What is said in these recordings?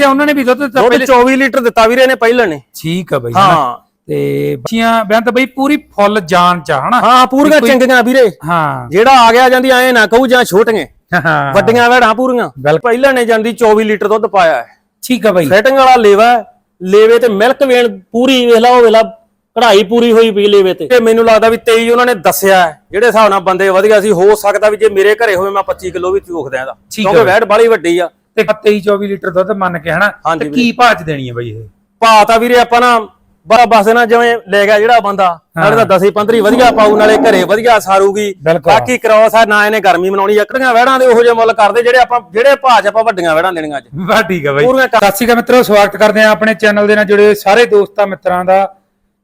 ਅੱਛਾ ਉਹਨਾਂ ਨੇ ਵੀ ਦੁੱਧ ਦਿੱਤਾ ਦੁੱਧ ਪਹਿਲੇ 24 ਲੀਟਰ ਦਿੱਤਾ ਵੀਰੇ ਨੇ ਪਹਿਲਾਂ ਨੇ। ਠੀਕ ਆ ਬਈ। ਹਾਂ। ਤੇ ਬੱਚੀਆਂ ਬੇਅੰਤ ਬਈ ਪੂਰੀ ਫੁੱਲ ਜਾਨ ਚ ਹਨਾ? ਹਾਂ ਪੂਰੀਆਂ ਚੰਗੀਆਂ ਵੀਰੇ। ਹਾਂ। ਜਿਹੜਾ ਆ ਗਿਆ ਜਾਂਦੀ ਐ ਨਾ ਕਹੂ ਜਾਂ ਛੋਟੀਆਂ। ਹਾਂ। ਵੱਡੀਆਂ ਵੜਾਂ ਪੂਰੀਆਂ। ਪਹਿਲਾਂ ਨੇ ਜਾਂਦੀ 24 ਲੀਟਰ ਦੁੱਧ ਪਾਇਆ ਹੈ। ਠੀਕ ਆ ਬਈ। ਸੈਟਿੰਗ ਵਾਲਾ ਲੇਵਾ। ਲੇਵੇ ਤੇ ਮਿਲਕ ਵੇਣ ਪੂਰੀ ਵੇਖ ਲਾ ਉਹ ਵੇਖ ਲਾ ਕਢਾਈ ਪੂਰੀ ਹੋਈ ਪਈ ਲੇਵੇ ਤੇ। ਤੇ ਮੈਨੂੰ ਲੱਗਦਾ ਵੀ 23 ਉਹਨਾਂ ਨੇ ਦੱਸਿਆ। ਜਿਹੜੇ ਹਿਸਾਬ ਨਾਲ ਬੰਦੇ ਵਧੀਆ ਸੀ ਹੋ ਸਕਦਾ ਵੀ ਜੇ ਮੇਰੇ ਘਰੇ ਹੋਵੇ ਮੈਂ 25 ਕਿਲੋ ਵੀ ਠੀਕ ਹੈ ਕਿਉਂਕਿ। ਵੈਟ ਬਾਲੀ ਵੱਡੀ ਆ। ਤੇ 23 24 ਲੀਟਰ ਦੁੱਧ ਮੰਨ ਕੇ ਹਨਾ? ਤੇ ਕੀ ਭਾਅ ਚ ਦੇਣੀ ਹੈ ਬਈ ਇਹ? ਭਾ ਤਾਂ ਵੀਰੇ ਆਪਾਂ ਨਾ ਬੜਾ ਬਸ ਨਾ ਜਿਵੇਂ ਲੈ ਗਿਆ ਜਿਹੜਾ ਬੰਦਾ ਨਾਲੇ ਤਾਂ 10 15 ਵਧੀਆ ਪਾਉ ਨਾਲੇ ਘਰੇ ਵਧੀਆ ਸਾਰੂਗੀ। ਬਾਕੀ ਕ੍ਰੋਸ ਆ ਨਾ ਇਹਨੇ ਗਰਮੀ ਮਨਾਉਣੀ ਅਕੜੀਆਂ ਵਹਿੜਾਂ ਦੇ ਉਹੋ ਜਿਹੇ ਮੁੱਲ ਕਰਦੇ ਜਿਹੜੇ ਆਪਾਂ ਜਿਹੜੇ ਭਾਜ ਆਪਾਂ ਵੱਡੀਆਂ ਵਹਿੜਾਂ ਦੇਣੀਆਂ ਅੱਜ। ਵਾਹ ਠੀਕ ਆ ਬਈ। ਸਤਿ ਸ਼੍ਰੀ ਅਕਾਲ ਮਿੱਤਰੋ ਸਵਾਗਤ ਕਰਦੇ ਆ ਆਪਣੇ ਚੈਨਲ ਦੇ ਨਾਲ ਜੁੜੇ ਸਾਰੇ ਦੋਸਤਾਂ ਮਿੱਤਰਾਂ ਦਾ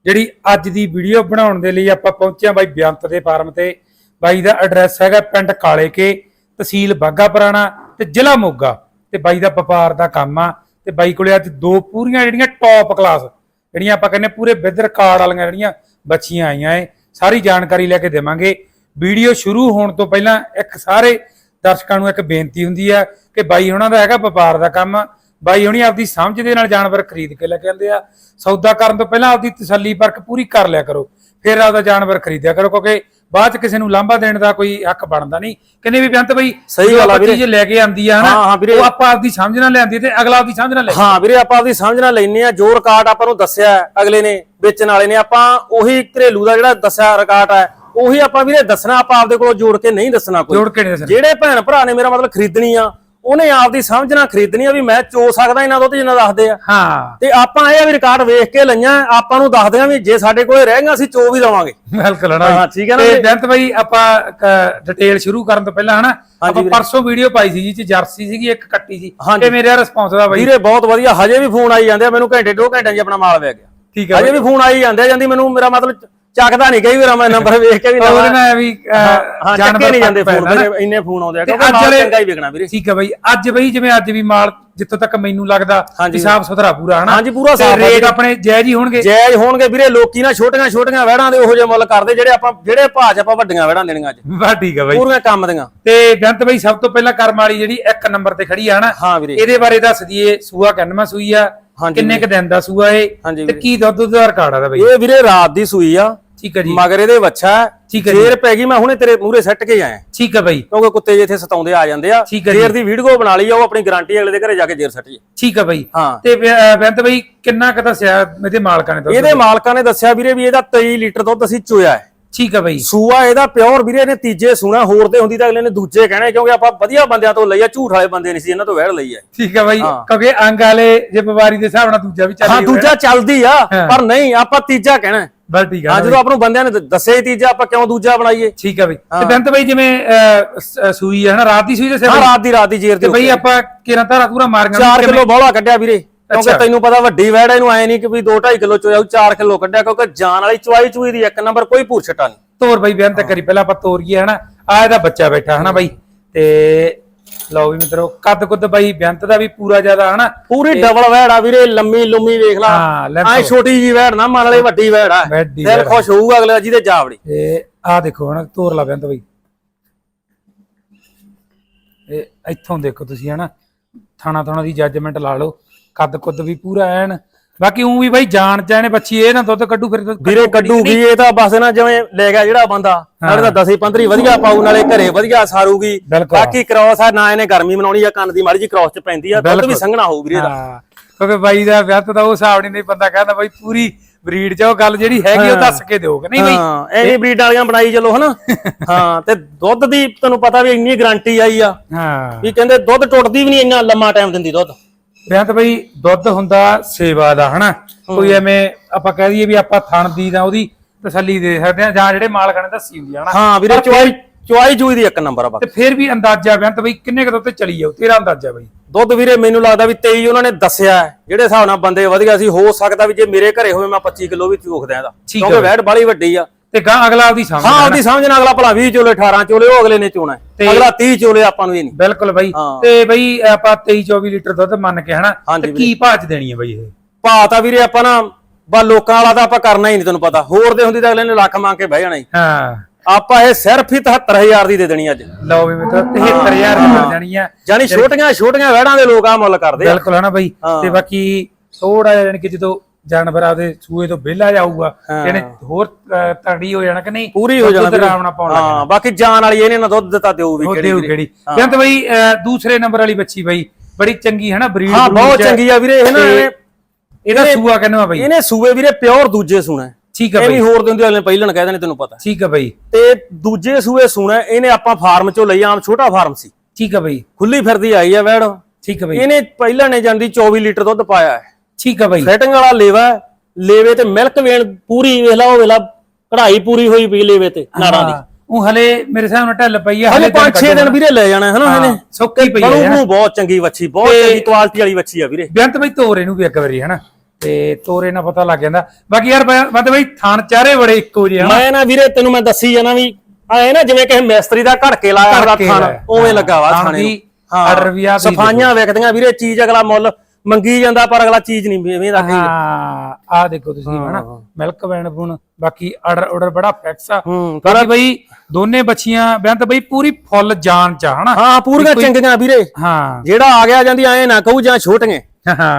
ਜਿਹੜੀ ਅੱਜ ਦੀ ਵੀਡੀਓ ਬਣਾਉਣ ਦੇ ਲਈ ਆਪਾਂ ਪਹੁੰਚੇ ਆ ਬਾਈ ਬਿਆੰਤ ਦੇ ਫਾਰਮ ਤੇ। ਬਾਈ ਦਾ ਐਡਰੈਸ ਹੈਗਾ ਪਿੰਡ ਕਾਲੇ ਕੇ ਤਹਿਸੀਲ ਬਾਗਾ ਪੁਰਾਣਾ ਤੇ ਜ਼ਿਲ੍ਹਾ ਮੋਗਾ। ਤੇ ਬਾਈ ਦਾ ਵਪਾਰ ਦਾ ਕੰਮ ਆ, ਤੇ ਬਾਈ ਕੋਲੇ ਅੱਜ ਦੋ ਪੂਰੀਆਂ ਜਿਹੜੀਆਂ ਟੌਪ ਕਲਾਸ ਜਿਹੜੀਆਂ ਆਪਾਂ ਕਹਿੰਦੇ ਪੂਰੇ ਵਿਦ ਰਿਕਾਰਡ ਵਾਲੀਆਂ ਜਿਹੜੀਆਂ ਬੱਚੀਆਂ ਆਈਆਂ ਏ, ਸਾਰੀ ਜਾਣਕਾਰੀ ਲੈ ਕੇ ਦੇਵਾਂਗੇ। ਵੀਡੀਓ ਸ਼ੁਰੂ ਹੋਣ ਤੋਂ ਪਹਿਲਾਂ ਇੱਕ ਸਾਰੇ ਦਰਸ਼ਕਾਂ ਨੂੰ ਇੱਕ ਬੇਨਤੀ ਹੁੰਦੀ ਆ ਕਿ ਬਾਈ ਉਹਨਾਂ ਦਾ ਹੈਗਾ ਵਪਾਰ ਦਾ ਕੰਮ, ਬਾਈ ਹੁਣੀ ਆਪਦੀ ਸਮਝ ਦੇ ਨਾਲ ਜਾਨਵਰ ਖਰੀਦ ਕੇ ਲੈ ਕੇ ਆਉਂਦੇ ਆ। ਸੌਦਾ ਕਰਨ ਤੋਂ ਪਹਿਲਾਂ ਆਪਦੀ ਤਸੱਲੀ ਪਰਖ ਪੂਰੀ ਕਰ ਲਿਆ ਕਰੋ, ਫਿਰ ਆਪਦਾ ਜਾਨਵਰ ਖਰੀਦਿਆ ਕਰੋ, ਕਿਉਂਕਿ ਬਾਅਦ ਚ ਕਿਸੇ ਨੂੰ ਲਾਂਭਾ ਦੇਣ ਦਾ ਕੋਈ ਹੱਕ ਬਣਦਾ ਨਹੀਂ ਕਹਿੰਦੇ ਵੀ ਬੇਅੰਤ ਬਈ ਸਹੀ ਜੋ ਗੱਲ ਆ ਵੀਰੇ। ਚੀਜ਼ ਲੈ ਕੇ ਆਂਦੀ ਆ ਹਨਾ। ਉਹ ਆਪਾਂ ਆਪਦੀ ਸਮਝ ਨਾਲ ਲਿਆਂਦੀ ਤੇ ਅਗਲਾ ਆਪਦੀ ਸਮਝ ਨਾਲ ਲੈ ਹਾਂ ਵੀਰੇ ਆਪਾਂ ਆਪਦੀ ਸਮਝ ਨਾਲ ਲੈਨੇ ਆ ਜੋ ਰਿਕਾਰਡ ਆਪਾਂ ਨੂੰ ਦੱਸਿਆ ਅਗਲੇ ਨੇ ਵੇਚਣ ਵਾਲੇ ਨੇ ਆਪਾਂ ਉਹੀ ਘਰੇਲੂ ਦਾ ਜਿਹੜਾ ਦੱਸਿਆ ਰਿਕਾਰਡ ਹੈ ਉਹੀ ਆਪਾਂ ਵੀਰੇ ਦੱਸਣਾ ਆਪਾਂ ਆਪਦੇ ਕੋਲੋਂ ਜੋੜ ਕੇ ਨਹੀਂ ਦੱਸਣਾ ਕੋਈ ਜੋੜ ਕੇ ਨਹੀਂ ਦੱਸਣਾ ਜਿਹੜੇ ਭੈਣ ਭਰਾ ਨੇ ਮੇਰਾ ਮਤਲਬ ਖਰੀਦਣੀ ਆ ਉਹਨੇ ਆਪਦੀ ਸਮਝ ਨਾਲ ਖਰੀਦਣੀ ਆ ਵੀ ਮੈਂ ਚੋ ਸਕਦਾ ਇਹਨਾਂ ਦੁੱਧ ਜਿੰਨਾ ਦੱਸਦੇ ਆ। ਹਾਂ। ਤੇ ਆਪਾਂ ਇਹ ਆ ਵੀ ਰਿਕਾਰਡ ਵੇਖ ਕੇ ਲਈਆਂ ਆਪਾਂ ਨੂੰ ਦੱਸਦੇ ਆ ਵੀ ਜੇ ਸਾਡੇ ਕੋਲੇ ਰਹਿ ਗਈਆਂ ਅਸੀਂ ਚੋ ਵੀ ਦਵਾਂਗੇ। ਬਿਲਕੁਲ ਹਾਂ, ਠੀਕ ਹੈ ਨਾ ਤੇ? ਬੇਅੰਤ ਬਈ ਆਪਾਂ ਡਿਟੇਲ ਸ਼ੁਰੂ ਕਰਨ ਤੋਂ ਪਹਿਲਾਂ ਹਨਾ ਆਪਾਂ। ਪਰਸੋਂ ਵੀਡੀਓ ਪਾਈ ਸੀ ਜੀ ਚ ਜਰਸੀ ਸੀਗੀ ਇੱਕ ਕੱਟੀ ਸੀ। ਤੇ ਮੇਰੇ ਰਿਸਪੌਂਸ ਦਾ ਬਈ? ਵੀਰੇ ਬਹੁਤ ਵਧੀਆ। ਹਜੇ ਵੀ ਫੋਨ ਆਈ ਜਾਂਦੇ ਆ ਮੈਨੂੰ ਘੰਟੇ ਦੋ ਘੰਟਿਆਂ 'ਚ ਆਪਣਾ ਮਾਲ ਵੇ ਗਿਆ। ਠੀਕ ਹੈ ਹਜੇ ਵੀ ਫੋਨ ਆਈ ਜਾਂਦੇ ਆ ਜਾਂਦੀ ਮੈਨੂੰ ਮੇਰਾ ਮਤਲਬ ਚੱਕਦਾ ਨਹੀਂ ਕਈ ਵਾਰ ਮੈਂ ਨੰਬਰ ਵੇਖ ਕੇ ਵੀ ਉਹਦੇ ਨਵਾਂ ਨਾਲ ਵੀ ਹਾਂ ਚੱਕੇ ਨਹੀਂ ਜਾਂਦੇ ਫੋਨ ਨਾ। ਮੇਰੇ ਇੰਨੇ ਫੋਨ ਆਉਂਦੇ ਆ ਤੇ ਕਿਉਂਕਿ ਮਾਲ ਚੰਗਾ ਹੀ ਵਿਕਣਾ ਵੀਰੇ। ਠੀਕ ਹੈ ਬਈ ਅੱਜ ਬਈ ਜਿਵੇਂ ਅੱਜ ਵੀ ਮਾਲ ਜਿੱਥੋਂ ਤੱਕ ਮੈਨੂੰ ਲੱਗਦਾ। ਹਿਸਾਬ ਸੁਥਰਾ ਪੂਰਾ ਹਨਾ? ਹਾਂਜੀ, ਪੂਰਾ ਤੇ ਸਾਫ਼ ਰੇਟ। ਆਪਣੇ ਜਾਇਜ਼ ਹੀ ਹੋਣਗੇ। ਜਾਇਜ਼ ਹੋਣਗੇ ਵੀਰੇ ਲੋਕੀ ਨਾ ਛੋਟੀਆਂ ਛੋਟੀਆਂ ਵਹਿੜਾਂ ਦੇ ਉਹੋ ਜਿਹੇ ਮੁੱਲ ਕਰਦੇ ਜਿਹੜੇ ਆਪਾਂ ਜਿਹੜੇ ਭਾਜ ਆਪਾਂ ਵੱਡੀਆਂ ਵਹਿੜਾਂ ਦੇਣੀਆਂ ਅੱਜ। ਵਾਹ ਠੀਕ ਹੈ ਬਈ। ਪੂਰੀਆਂ ਕੰਮ ਦੀਆਂ। ਤੇ ਬੇਅੰਤ ਬਈ ਸਭ ਤੋਂ ਪਹਿਲਾਂ ਕਰਮ ਵਾਲੀ ਜਿਹੜੀ ਇੱਕ ਨੰਬਰ ਤੇ ਖੜੀ ਆ ਹਨਾ? ਹਾਂ ਵੀਰੇ। ਇਹਦੇ ਬਾਰੇ ਦੱਸ ਦਈਏ ਸੂਆ ਕਿੰਨਵਾਂ ਸੂਈ ਆ? ਕਿੰਨੇ ਕ ਦਿਨ ਦਾ ਸੂਆ ਇਹ? ਹਾਂਜੀ ਤੇ। ਕੀ ਦੁੱਧ ਦਾ ਰਿਕਾਰਡ ਆਦਾ ਬਈ? ਇਹ ਵੀਰੇ ਰਾਤ ਦੀ ਸੂਈ ਆ। ਠੀਕ ਹੈ ਜੀ। ਮਗਰ ਇਹਦੇ ਵੱਛਾ ਠੀਕ ਹੈ ਜੀ। ਫੇਰ ਪੈ ਗਈ ਮੈਂ ਹੁਣੇ ਤੇਰੇ ਮੂਹਰੇ ਸੱਟ ਕੇ ਆਇਆ। ਠੀਕ ਹੈ ਬਈ। ਕਿਉਂਕਿ ਕੁੱਤੇ ਜੇ ਇੱਥੇ ਸਤਾਉਂਦੇ ਆ ਜਾਂਦੇ ਆ। ਜੇਰ ਦੀ ਵੀਡੀਓ ਬਣਾ ਲਈ ਆ ਉਹ ਆਪਣੀ ਗਾਰੰਟੀ ਅਗਲੇ ਦੇ ਘਰੇ ਜਾ ਕੇ ਜੇਰ ਸੱਟ ਜੇ ਠੀਕ ਹੈ ਬਈ। ਹਾਂ। ਤੇ ਬੇ- ਅਹ ਬੇਅੰਤ ਬਈ ਕਿੰਨਾ ਕ ਦੱਸਿਆ ਇਹਦੇ ਮਾਲਕਾਂ ਨੇ ਇਹਦੇ ਮਾਲਕਾਂ ਨੇ ਦੱਸਿਆ ਵੀਰੇ ਵੀ ਇਹਦਾ 23 ਲੀਟਰ ਦੁੱਧ ਅਸੀਂ ਚੋਇਆ ਹੈ। ਠੀਕ ਹੈ ਬਈ। ਸੂਆ ਇਹਦਾ ਪਿਓਰ ਵੀਰੇ ਨੇ ਤੀਜੇ ਸੂਣਾ ਹੋਰ ਤੇ ਹੁੰਦੀ ਤਾਂ ਅਗਲੇ ਨੇ ਦੂਜੇ ਕਹਿਣੇ ਕਿਉਂਕਿ ਆਪਾਂ ਵਧੀਆ ਬੰਦਿਆਂ ਤੋਂ ਲਈ ਆ ਝੂਠ ਵਾਲੇ ਬੰਦੇ ਨਹੀਂ ਸੀ ਇਹਨਾਂ ਤੋਂ ਵਹਿੜ ਲਈ ਹੈ ਠੀਕ ਹੈ ਬਈ। ਕਿਉਂਕਿ ਅੰਗ ਵਾਲੇ ਜੇ ਬਿਮਾਰੀ ਦੇ ਹਿਸਾਬ ਨਾਲ ਦੂਜਾ ਵੀ ਚੱਲ ਹਾਂ ਦੂਜਾ ਚੱਲਦੀ ਆ। ਪਰ ਨਹੀਂ ਆਪਾਂ ਤੀਜਾ ਕਹਿਣਾ। ਬਸ ਠੀਕ ਹਾਂ ਹੈ ਜਦੋਂ ਆਪਾਂ ਨੂੰ ਬੰਦਿਆਂ ਨੇ ਦ- ਦੱਸਿਆ ਹੀ ਤੀਜਾ ਆਪਾਂ ਕਿਉਂ ਦੂਜਾ ਬਣਾਈਏ? ਠੀਕ ਹੈ ਬਈ। ਤੇ ਬੇਅੰਤ ਬਈ ਜਿਵੇਂ ਸੂਈ ਹੈ ਨਾ ਰਾਤ ਦੀ ਸੂਈ ਹਾਂ ਬਈ? ਰਾਤ ਦੀ ਰਾਤ ਦੀ ਜੇਰ ਤੇ ਦੀ ਬਈ ਆਪਾਂ ਕਿਰਾਂ ਧਾਰਾ ਪੂਰਾ ਮਾਰ ਗਏ 4 ਕਿਲੋ ਬੋਲਾ ਕੱਢਿਆ ਵੀਰੇ ਕਿਉਂਕਿ। ਤੈਨੂੰ ਪਤਾ ਵੱਡੀ ਵੈੜ ਇਹਨੂੰ ਐ ਨਹੀਂ ਕਿ ਵੀ 2 2.5 ਕਿਲੋ ਚੋਇਆ 4 ਕਿਲੋ ਕੱਢਿਆ ਕਿਉਂਕਿ ਜਾਨ ਵਾਲੀ ਚੁਆਈ ਚੁਈ ਦੀ ਇੱਕ ਨੰਬਰ ਕੋਈ ਛਟਾ ਨਹੀਂ। ਤੋਰ ਬਈ ਬੇਅੰਤ ਕਰੀ ਪਹਿਲਾਂ ਆਪਾਂ ਤੋਰੀਏ ਹਨਾ? ਆ ਇਹਦਾ ਬੱਚਾ ਬੈਠਾ ਹਨਾ ਬਈ? ਤੇ ਲਓ ਵੀ ਮਿੱਤਰੋ ਕੱਦ ਕੁੱਦ ਬਈ ਬੇਅੰਤ ਦਾ ਵੀ ਪੂਰਾ ਜ਼ਿਆਦਾ ਹਨਾ? ਪੂਰੀ ਡਬਲ ਵੈੜ ਆ ਵੀਰੇ ਲੰਮੀ ਲੰਮੀ ਵੇਖ ਲਾ। ਹਾਂ, ਐ ਛੋਟੀ ਜੀ ਵੈੜ ਨਾ ਮੰਨ ਲਈ ਵੱਡੀ ਵੈੜ ਆ। ਵੱਡੀ ਦਿਲ ਵੈੜ। ਖੁਸ਼ ਹੋਊਗਾ ਅਗਲੇ ਦਾ ਜਿਹਦੇ ਜਾਵੜੀ। ਤੇ ਆ ਦੇਖੋ ਹਨਾ ਤੋਰ ਲਾ ਬੇਅੰਤ ਬਈ। ਇਹ ਇੱਥੋਂ ਦੇਖੋ ਤੁਸੀਂ ਹਨਾ ਥਾਣਾ ਥਾਣਾ ਦੀ ਜੱਜਮੈਂਟ ਲਾ ਲਓ। ਕੱਦ ਕੁੱਦ ਵੀ ਪੂਰਾ ਐਨ ਬਾਕੀ ਉਹ ਵੀ ਬਾਈ ਜਾਣ ਚ ਇਹਨੇ ਬੱਚੀ ਇਹ ਨਾ ਦੁੱਧ ਕੱਢੂ ਫਿਰ ਦੁੱਧ ਵੀਰੇ ਕੱਢੂਗੀ ਇਹ ਤਾਂ ਬਸ ਨਾ ਜਿਵੇਂ ਲੈ ਗਿਆ ਜਿਹੜਾ ਬੰਦਾ ਨਾਲੇ ਤਾਂ 10 15 ਵਧੀਆ ਪਾਉ ਨਾਲੇ ਘਰੇ ਵਧੀਆ ਸਾਰੂਗੀ। ਬਾਕੀ ਕ੍ਰੋਸ ਆ ਨਾ ਇਹਨੇ ਗਰਮੀ ਮਨਾਉਣੀ ਆ ਕੰਨ ਦੀ ਮਾੜੀ ਜੀ ਕ੍ਰੋਸ ਚ ਪੈਂਦੀ ਆ ਦੁੱਧ ਵੀ। ਸੰਘਣਾ ਹੋਊ ਵੀਰੇ ਦਾ ਕਿਉਂਕਿ ਬਾਈ ਦਾ ਵਿਆਹ ਤਾਂ ਉਹ ਹਿਸਾਬ ਨਹੀਂ ਬੰਦਾ ਕਹਿੰਦਾ ਬਾਈ ਪੂਰੀ ਬਰੀਡ ਚ ਉਹ ਗੱਲ ਜਿਹੜੀ ਹੈਗੀ ਉਹ ਦੱਸ ਕੇ ਦਿਓਗੇ। ਨਹੀਂ ਬਾਈ। ਹਾਂ ਐਵੇਂ ਬਰੀਡ ਵਾਲੀਆਂ ਬਣਾਈ ਚਲੋ ਹਨਾ? ਹਾਂ ਤੇ ਦੁੱਧ ਦੀ ਤੁਹਾਨੂੰ ਪਤਾ ਵੀ ਇੰਨੀ ਗਾਰੰਟੀ ਆਈ ਆ ਹਾਂ। ਵੀ ਕਹਿੰਦੇ ਦੁੱਧ ਟੁੱਟਦੀ ਵੀ ਨਹੀਂ ਇੰਨਾ ਲੰਮਾ ਟਾਈਮ ਦਿੰਦੀ ਦੁੱਧ। ਵਿਆਹ ਤਾਂ ਬਈ ਦੁੱਧ ਹੁੰਦਾ ਸੇਵਾ ਦਾ ਹਨਾ? ਕੋਈ ਐਵੇਂ ਆਪਾਂ ਕਹਿ ਦਈਏ ਵੀ ਆਪਾਂ ਥਣ ਦੀ ਤਾਂ ਉਹਦੀ ਤਸੱਲੀ ਦੇ ਸਕਦੇ ਆ ਜਾਂ ਜਿਹੜੇ ਮਾਲਕਾਂ ਨੇ ਦੱਸੀ ਹੁੰਦੀ ਹਨਾ? ਹਾਂ ਵੀਰੇ ਚੁਆਈ ਚੁਆਈ ਜੂਈ ਦੀ ਇੱਕ ਨੰਬਰ ਆ ਬਾਕੀ। ਤੇ ਫਿਰ ਵੀ ਅੰਦਾਜ਼ਾ ਵਿਆਹ ਤਾਂ ਬਈ ਕਿੰਨੇ ਕਦੋਂ ਤੇ ਚਲੀ ਜਾਊ ਤੇਰਾ ਅੰਦਾਜ਼ਾ ਬਈ। ਦੁੱਧ ਵੀਰੇ ਮੈਨੂੰ ਲੱਗਦਾ ਵੀ 23 ਉਹਨਾਂ ਨੇ ਦੱਸਿਆ। ਜਿਹੜੇ ਹਿਸਾਬ ਨਾਲ ਬੰਦੇ ਵਧੀਆ ਸੀ ਹੋ ਸਕਦਾ ਵੀ ਜੇ ਮੇਰੇ ਘਰੇ ਹੋਵੇ ਮੈਂ 25 ਕਿਲੋ ਵੀ ਚੋਖਦਾ ਇਹਦਾ। ਕਿਉਂਕਿ। ਵੈਟ ਬਾਲੀ ਵੱਡੀ ਆ। ਤੇ ਗਾਂ ਅਗਲਾ ਉਹਦੀ ਸਮਝ ਹਾਂ ਉਹਦੀ ਸਮਝ ਨਾਲ ਅਗਲਾ ਭਲਾ 20 ਚੋਲੇ 18 ਚੋਲੇ ਉਹ ਅਗਲੇ ਨੇ ਚੋਣਾ ਅਗਲਾ 30 ਚੋਲੇ ਆਪਾਂ ਨੂੰ ਇਹ ਨਹੀਂ। ਬਿਲਕੁਲ ਬਈ। ਤੇ ਬਈ ਆਪਾਂ 23 24 ਲੀਟਰ ਦੁੱਧ ਮੰਨ ਕੇ ਹਨਾ? ਤੇ ਕੀ ਭਾਅ ਚ ਦੇਣੀ ਹੈ ਬਈ ਇਹ? ਭਾ ਤਾਂ ਵੀਰੇ ਆਪਾਂ ਨਾ ਬਾ ਲੋਕਾਂ ਵਾਲਾ ਤਾਂ ਆਪਾਂ ਕਰਨਾ ਹੀ ਨਹੀਂ ਤੈਨੂੰ ਪਤਾ। ਹੋਰ ਦੇ ਹੁੰਦੀ ਤਾਂ ਅਗਲੇ ਨੇ ਲੱਖ ਮੰਗ ਕੇ ਬਹਿ ਜਾਣਾ ਹੀ। ਹਾਂ। ਆਪਾਂ ਇਹ ਸਿਰਫ ਹੀ 73000 ਦੀ ਦੇ ਦੇਣੀ ਅੱਜ। ਲਓ ਵੀ ਮਿੱਤਰੋ 73000 ਦੀ ਮਿਲ ਜਾਣੀ ਆ ਜਾਨੀ ਛੋਟੀਆਂ ਛੋਟੀਆਂ ਵਹਿੜਾਂ ਦੇ ਲੋਕ ਆ ਮੁੱਲ ਕਰਦੇ ਬਿਲਕੁਲ ਹੈ ਨਾ ਬਾਈ। ਤੇ ਬਾਕੀ ਥੋੜਾ ਜਿਹਾ ਯਾਨੀ ਕਿ ਜਦੋਂ ਜਾਨਵਰ ਆਪਦੇ ਸੂਏ ਤੋਂ ਵਿਹਲਾ ਜਾਊਗਾ ਇਹਨੇ ਹੋਰ ਤਗੜੀ ਹੋ ਜਾਣਾ ਕਿ ਨਹੀਂ? ਪੂਰੀ ਹੋ ਜਾਣਾ ਆਰਾਮ ਨਾਲ ਪਾਉਣ ਲੱਗ ਹਾਂ ਬਾਕੀ ਜਾਨ ਵਾਲੀ ਇਹਨੇ ਨਾ ਦੁੱਧ ਦਿੱਤਾ ਦਿਓ ਵੀ ਕਿਹੜੀ। ਕਿਹੜੀ। ਬੇਅੰਤ ਬਾਈ ਦੂਸਰੇ ਨੰਬਰ ਵਾਲੀ ਬੱਚੀ ਬਾਈ ਬੜੀ ਚੰਗੀ ਹੈ ਨਾ ਬਰੀਡ ਹਾਂ ਬਹੁਤ ਚੰਗੀ ਆ ਵੀਰੇ ਇਹਨਾਂ ਨੇ ਇਹਦਾ ਸੂਆ ਕਹਿੰਦਾ ਬਾਈ? ਇਹਨੇ ਸੂਏ ਵੀਰੇ ਪਿਓਰ ਦੂਜੇ ਸੂਣਾ। ਹੈ। ਠੀਕ ਇਹ ਬਾਈ। ਵੀ ਹੋਰ ਦਿੰਦੇ ਅਗਲੇ ਪਹਿਲਣ ਕਹਿ ਦੇਣੇ ਤੈਨੂੰ ਪਤਾ। ਠੀਕ ਆ ਬਾਈ। ਤੇ ਦੂਜੇ ਸੂਏ ਸੂਣਾ ਹੈ, ਇਹਨੇ ਆਪਾਂ ਫਾਰਮ ਚੋਂ ਲਈ ਆਮ ਛੋਟਾ ਫਾਰਮ ਸੀ। ਠੀਕ ਆ ਬਾਈ। ਖੁੱਲੀ ਫਿਰਦੀ ਆਈ ਆ ਵੈੜ। ਠੀਕ ਆ ਬਾਈ। ਇਹਨੇ ਪਹਿਲਾਂ ਨੇ ਜਾਂਦੀ 24 ਲੀਟਰ ਦੁੱਧ ਪਾਇਆ ਹੈ। ਠੀਕ ਆ ਬਾਈ। ਸੈਟਿੰਗ ਵਾਲਾ ਲੇਵਾ ਹੈ, ਲੇਵੇ ਤੇ ਮਿਲਕ ਵੇਣ ਪੂਰੀ ਵੇਖ ਲਾ ਉਹ ਵੇਖ ਲਾ ਕਢਾਈ ਪੂਰੀ ਹੋਈ ਪਈ ਲੇਵੇ ਤੇ ਨਾੜਾਂ ਦੀ। ਉਹ ਹਲੇ ਮੇਰੇ ਹਿਸਾਬ ਨਾਲ ਢਿੱਲ ਪਈ ਆ ਹਲੇ ਦਿਨ 5-6 ਦਿਨ ਵੀਰੇ ਲੈ ਜਾਣਾ ਹੈ ਨਾ ਹਾਂ, ਸੁੱਕੀ ਪਈ ਆ ਯਾਰ। ਬਹੁਤ ਚੰਗੀ ਵੱਛੀ ਬਹੁਤ ਚੰਗੀ ਕੁਆਲਿਟੀ ਵਾਲੀ ਵੱਛੀ ਆ ਵੀਰੇ। ਬੇਅੰਤ ਬਾਈ ਤੋਰੇ ਨੂੰ ਵੀ ਇੱਕ ਵਾਰੀ ਹਨਾ ਤੇ ਤੋਰੇ ਨਾਲ ਪਤਾ ਲੱਗ ਜਾਂਦਾ। ਬਾਕੀ ਯਾਰ ਬੰਦ ਬਾਈ ਥਾਨ ਚਾਰੇ ਬੜੇ ਇੱਕੋ ਜਿਹੇ ਹਨਾ ਮੈਂ ਨਾ ਵੀਰੇ ਤੈਨੂੰ ਮੈਂ ਦੱਸੀ ਜਾਣਾ ਵੀ ਆਏ ਨਾ ਜਿਵੇਂ ਕਿਸੇ ਮਿਸਤਰੀ ਦਾ ਘੜਕੇ ਲਾਇਆ ਉਹਦਾ ਘੜਕੇ ਥਣ ਲਾਇਆ। ਉਵੇਂ ਲੱਗਾ ਵਾ ਥਾਣੇ ਨੂੰ। ਵੀ ਸਫਾਈਆਂ ਵੇਖਦੀਆਂ ਵੀਰੇ ਚੀਜ਼ ਅਗਲਾ ਮੁੱਲ ਮੰਗੀ ਜਾਂਦਾ ਪਰ ਅਗਲਾ ਚੀਜ਼ ਨਹੀਂ ਵੇਂਦਾ ਕਈ ਹਾਂ ਆ ਦੇਖੋ ਤੁਸੀਂ ਹਨਾ? ਮਿਲਕ ਵੈਨ ਬੁਣ ਬਾਕੀ ਆਰਡਰ ਆਰਡਰ ਬੜਾ ਫਿਕਸ ਆ। ਬਾਕੀ ਬਈ ਦੋਨੇ ਬੱਚੀਆਂ ਬੇਅੰਤ ਬਈ ਪੂਰੀ ਫੁੱਲ ਜਾਨ ਚ ਆ, ਹਨਾ? ਹਾਂ ਪੂਰੀਆਂ ਚੰਗੀਆਂ ਵੀਰੇ। ਹਾਂ। ਜਿਹੜਾ ਆ ਗਿਆ ਜਾਂਦੀ ਐ ਨਾ ਕਹੂ ਜਾਂ ਛੋਟੀਆਂ।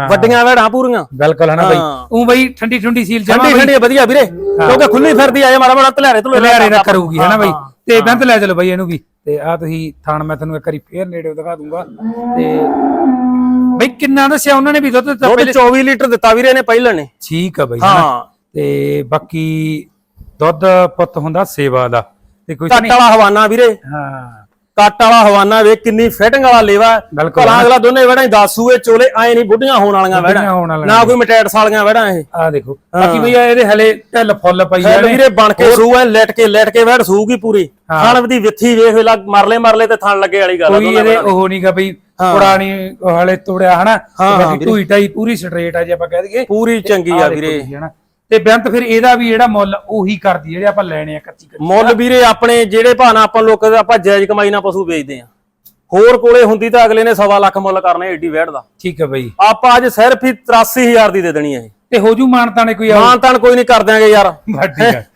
ਵੱਡੀਆਂ ਵੜਾਂ ਪੂਰੀਆਂ। ਬਿਲਕੁਲ ਹਨਾ ਬਈ। ਉਹ ਬਈ ਠੰਡੀ ਠੰਡੀ ਸੀਲ ਜਮਾ ਠੰਡੀ ਠੰਡੀ ਵਧੀਆ ਵੀਰੇ। ਕਿਉਂਕਿ ਖੁੱਲੀ ਫਿਰਦੀ ਆਏ ਮਾੜਾ ਮਾੜਾ ਧਲਿਆਰੇ ਧੁਲੇ ਲਿਆਰੇ ਨਾ ਕਰੂਗੀ ਹਨਾ ਬਈ? ਤੇ ਬੇਅੰਤ ਲੈ ਚਲੋ ਬਈ ਇਹਨੂੰ ਵੀ। ਤੇ ਆ ਤੁਸੀਂ ਥਾਣ ਮੈਂ ਤੁਹਾਨੂੰ ਇੱਕ ਵਾਰੀ ਫੇਰ ਨੇੜੇ ਦਿਖਾ ਦੂੰਗਾ। ਤੇ ਬਈ ਕਿੰਨਾ ਦੱਸਿਆ ਉਹਨਾਂ ਨੇ ਵੀ ਦੁੱਧ ਦਿੱਤਾ ਦੁੱਧ 24 ਲੀਟਰ ਦਿੱਤਾ ਵੀਰੇ ਨੇ ਪਹਿਲਾਂ ਨੇ। ਠੀਕ ਆ ਬਈ ਹਾਂ। ਤੇ ਬਾਕੀ ਦੁੱਧ ਪੁੱਤ ਹੁੰਦਾ ਸੇਵਾ ਦਾ। ਤੇ ਕੋਈ ਕੱਟ ਵਾਲਾ ਹਵਾਨਾ ਵੀਰੇ। ਹਾਂ। ਕੱਟ ਵਾਲਾ ਹਵਾਨਾ ਵੇ ਕਿੰਨੀ ਫਿਟਿੰਗ ਵਾਲਾ ਲੇਵਾ। ਭਲਾ ਅਗਲਾ ਦੋਨੇ ਵੜਾਂ ਦੱਸੂਏ ਚੋਲੇ ਆਏ ਨਹੀਂ ਬੁੱਢੀਆਂ ਹੋਣ ਵਾਲੀਆਂ ਵੜਾਂ। ਨਾ ਕੋਈ ਮਟੈਟਸ ਵਾਲੀਆਂ ਵੜਾਂ ਇਹ। ਆ ਦੇਖੋ। ਬਾਕੀ ਬਈ ਇਹਦੇ ਹਲੇ ਢਿੱਲ ਫੁੱਲ ਪਈ ਜਾਣੇ। ਵੀਰੇ ਬਣ ਕੇ ਸੂ ਐ ਲੈਟ ਕੇ ਲੈਟ ਕੇ ਵੜ ਸੂਗੀ ਪੂਰੀ। ਥਣ ਦੀ ਵਿੱਥੀ ਵੇਖ ਵੇਲਾ ਮਰਲੇ ਮਰਲੇ ਤੇ ਥਣ ਲੱਗੇ ਵਾਲੀ ਗੱਲ ਆ ਕੋਈ ਇਹਦੇ। ਉਹ ਨਹੀਂਗਾ ਪੁਰਾਣੀ ਹਲੇ ਤੋੜਿਆ ਹਨਾ ਬਾਕੀ ਢੂਈ ਟਾਈ ਪੂਰੀ ਸਟ੍ਰੇਟ ਆ ਜੇ ਆਪਾਂ ਕਹਿ ਦਈਏ। ਪੂਰੀ ਚੰਗੀ ਆ ਵੀਰੇ। ਤੇ ਬੇਅੰਤ ਫਿਰ ਇਹਦਾ ਵੀ ਜਿਹੜਾ ਮੁੱਲ ਉਹੀ ਕਰਦੀ ਜਿਹੜੇ ਆਪਾਂ ਲੈਣੇ ਆ ਕੱਚੀ ਕੱਚੀ। ਮੁੱਲ ਵੀਰੇ ਆਪਣੇ ਜਿਹੜੇ ਭਾਣਾ ਆਪਾਂ ਲੋਕ ਆਪਾਂ ਜਾਇਜ਼ ਕਮਾਈ ਨਾਲ ਪਸ਼ੂ ਵੇਚਦੇ ਆ। ਹੋਰ ਕੋਲੇ ਹੁੰਦੀ ਤਾਂ ਅਗਲੇ ਨੇ ਸਵਾ ਲੱਖ ਮੁੱਲ ਕਰਨਾ ਏਡੀ ਵੈੜ ਦਾ। ਠੀਕ ਹੈ ਬਈ। ਆਪਾਂ ਅੱਜ ਸਿਰਫ ਹੀ 83000 ਦੀ ਦੇ ਦੇਣੀ ਹੈ ਤੇ ਹੋ ਜੂ ਮਾਨਤਾ ਨੇ ਕੋਈ ਮਾਨ ਤਾਨ ਕੋਈ ਨਹੀਂ ਕਰ ਦਿਆਂਗੇ ਯਾਰ।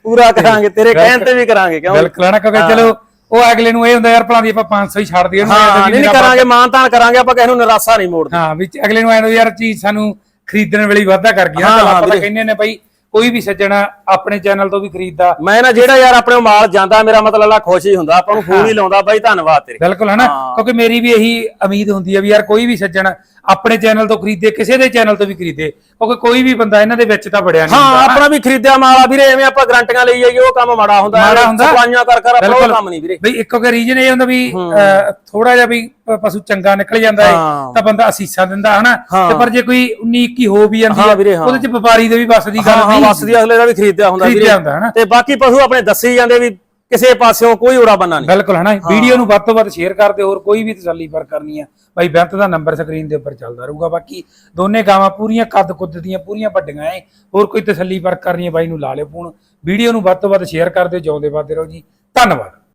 ਪੂਰਾ ਕਰਾਂਗੇ ਤੇਰੇ ਕਹਿਣ ਤੇ ਵੀ ਕਰਾਂਗੇ ਕਿਉਂ? ਬਿਲਕੁਲ ਨਾ ਕਿਉਂਕਿ ਚਲੋ ਉਹ ਅਗਲੇ ਨੂੰ ਇਹ ਹੁੰਦਾ ਯਾਰ ਭਲਾ ਦੀ ਆਪਾਂ 500 ਹੀ ਛੱਡ ਦਈਏ ਹਾਂ ਵੀ ਨਹੀਂ ਕਰਾਂਗੇ ਮਾਨ ਤਾਨ ਕਰਾਂਗੇ ਆਪਾਂ ਕਿਸੇ ਨੂੰ ਨਿਰਾਸ਼ਾ ਨਹੀਂ ਮੋੜਦੇ। ਹਾਂ ਵਿੱਚ ਅਗਲੇ ਨੂੰ ਐਂ ਯਾਰ ਚੀਜ਼ ਸਾਨੂੰ ਖਰੀਦਣ ਵੇਲੇ ਵਾਧਾ ਕਰ ਗਿਆ ਆਪਾਂ। ਕਹਿੰਦੇ ਨੇ ਭਾਈ ਕੋਈ ਵੀ ਸੱਜਣ ਆਪਣੇ ਚੈਨਲ ਤੋਂ ਵੀ ਖਰੀਦਦਾ ਮੈਂ ਨਾ ਜਿਹੜਾ ਯਾਰ ਆਪਣੇ ਮਾਲ ਜਾਂਦਾ ਮੇਰਾ ਮਤਲਬ ਆ ਖੁਸ਼ ਹੀ ਹੁੰਦਾ ਆਪਾਂ ਨੂੰ ਫੋਨ ਹੀ ਲਾਉਂਦਾ ਬਾਈ ਧੰਨਵਾਦ ਤੇਰੇ ਬਿਲਕੁਲ ਹੈ ਨਾ ਕਿਉਂਕਿ ਮੇਰੀ ਵੀ ਇਹੀ ਉਮੀਦ ਹੁੰਦੀ ਹੈ ਵੀ ਯਾਰ ਕੋਈ ਵੀ ਸੱਜਣ ਆਪਣੇ ਚੈਨਲ ਤੋਂ ਖਰੀਦੇ ਕਿਸੇ ਦੇ ਚੈਨਲ ਤੋਂ ਵੀ ਖਰੀਦੇ ਕਿਉਂਕਿ ਕੋਈ ਵੀ ਬੰਦਾ ਇਹਨਾਂ ਦੇ ਵਿੱਚ ਤਾਂ ਵੜਿਆ ਨਹੀਂ ਹਾਂ ਆਪਣਾ ਵੀ ਖਰੀਦਿਆ ਮਾਲ ਆ ਵੀਰੇ ਐਵੇਂ ਆਪਾਂ ਗਰੰਟੀਆਂ ਲਈ ਜਾਈਏ ਉਹ ਕੰਮ ਮਾੜਾ ਹੁੰਦਾ ਮਾੜਾ ਹੁੰਦਾ। ਸਫਾਈਆਂ ਕਰ ਕਰ ਆਪਣਾ। ਕੰਮ ਨਹੀਂ ਵੀਰੇ ਬਈ ਇੱਕੋ ਕਿ ਰੀਜਨ ਇਹ ਹੁੰਦਾ ਵੀ ਥੋੜਾ ਜਿਹਾ ਵੀ ਪਸ਼ੂ ਚੰਗਾ ਨਿਕਲ ਜਾਂਦਾ ਹੈ। ਤਾਂ ਬੰਦਾ ਅਸੀਸਾਂ ਦਿੰਦਾ ਹਨਾ। ਤੇ ਪਰ ਜੇ ਕੋਈ 19 21 ਹੋ ਵੀ ਜਾਂਦੀ ਹਾਂ। ਉਹਦੇ ਚ ਵਪਾਰੀ ਦੇ ਵੀ ਬਸ ਦੀ ਗੱਲ ਹਾਂ ਹਾਂ ਨਹੀਂ ਬਸ ਦੀ ਅਗਲੇ ਦਾ ਵੀ ਖਰੀਦਿਆ ਹੁੰਦਾ ਖਰੀਦਿਆ ਹੁੰਦਾ ਤੇ ਬਾਕੀ ਪਸ਼ੂ ਆਪਣੇ ਦੱਸੀ ਜਾਂਦੇ ਵੀ ਕਿਸੇ ਪਾਸਿਓਂ ਕੋਈ ਉੜਾ ਬੰਨਾ ਨਹੀਂ। ਬਿਲਕੁਲ ਹਨਾ। ਵੀਡੀਓ ਨੂੰ ਵੱਧ ਤੋਂ ਵੱਧ ਸ਼ੇਅਰ ਕਰਦੇ ਹੋਰ ਕੋਈ ਵੀ ਤਸੱਲੀ ਪਰ ਕਰਨੀ ਆ। ਬਾਈ ਬੈਂਤ ਦਾ ਨੰਬਰ ਸਕਰੀਨ ਦੇ ਉੱਪਰ ਚੱਲਦਾ ਰਹੂਗਾ। ਬਾਕੀ ਦੋਨੇ ਗਾਵਾਂ ਪੂਰੀਆਂ ਕੱਦ ਕੁੱਦ ਦੀਆਂ ਪੂਰੀਆਂ ਵੱਡੀਆਂ ਐ। ਹੋਰ ਕੋਈ ਤਸੱਲੀ ਪਰ ਕਰਨੀ ਹੈ ਬਾਈ ਨੂੰ ਲਾ ਲਿਓ ਫੋਨ। ਵੀਡੀਓ ਨੂੰ ਵੱਧ ਤੋਂ ਵੱਧ ਸ਼ੇਅਰ ਕਰਦੇ ਜਿਉਂਦੇ ਵੱਧਦੇ ਰਹੋ ਜੀ। ਧੰਨਵਾਦ।